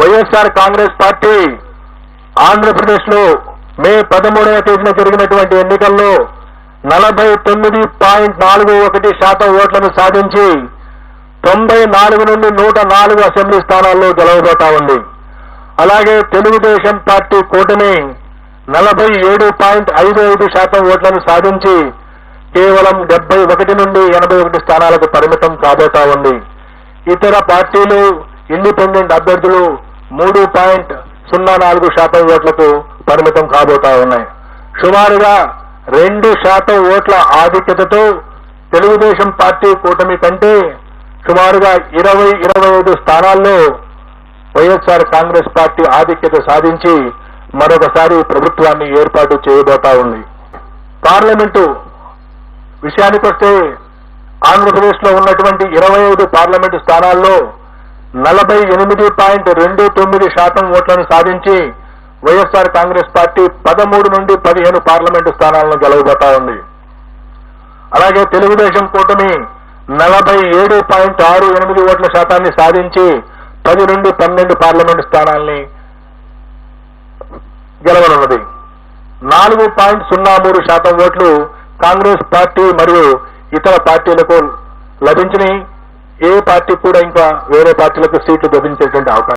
YSR Congress party ఆంధ్రప్రదేశ్లో మే పదమూడవ తేదీన జరిగినటువంటి ఎన్నికల్లో నలభై తొమ్మిది పాయింట్ నాలుగు ఒకటి శాతం ఓట్లను సాధించి తొంభై నాలుగు నుండి నూట నాలుగు అసెంబ్లీ స్థానాల్లో గెలవబోతా ఉంది. అలాగే తెలుగుదేశం పార్టీ కూటమి నలభై ఏడు పాయింట్ ఐదు ఐదు శాతం ఓట్లను సాధించి కేవలం డెబ్బై ఒకటి నుండి ఎనభై ఒకటి స్థానాలకు పరిమితం కాబోతా ఉంది. ఇతర పార్టీలు ఇండిపెండెంట్ అభ్యర్థులు మూడు పాయింట్ సున్నా నాలుగు శాతం ఓట్లకు పరిమితం కాబోతా ఉన్నాయి. సుమారుగా రెండు శాతం ఓట్ల ఆధిక్యతతో తెలుగుదేశం పార్టీ కూటమి కంటే సుమారుగా ఇరవై ఇరవై ఐదు స్థానాల్లో వైఎస్ఆర్ కాంగ్రెస్ పార్టీ ఆధిక్యత సాధించి మరొకసారి ప్రభుత్వాన్ని ఏర్పాటు చేయబోతా ఉంది. పార్లమెంటు విషయానికొస్తే ఆంధ్రప్రదేశ్లో ఉన్నటువంటి ఇరవై ఐదు పార్లమెంటు స్థానాల్లో నలభై ఎనిమిది పాయింట్ రెండు తొమ్మిది శాతం ఓట్లను సాధించి వైఎస్ఆర్ కాంగ్రెస్ పార్టీ పదమూడు నుండి పదిహేను పార్లమెంటు స్థానాలను గెలవబోతా ఉంది. అలాగే తెలుగుదేశం కూటమి నలభై ఏడు పాయింట్ ఆరు ఎనిమిది ఓట్ల శాతాన్ని సాధించి పది నుండి పన్నెండు పార్లమెంటు స్థానాల్ని గెలవనున్నది. నాలుగు పాయింట్ సున్నా మూడు శాతం ఓట్లు కాంగ్రెస్ పార్టీ మరియు ఇతర పార్టీలకు లభించినాయి. ఏ పార్టీ కూడా ఇంకా వేరే పార్టీలకు సీట్లు లభించేటువంటి అవకాశం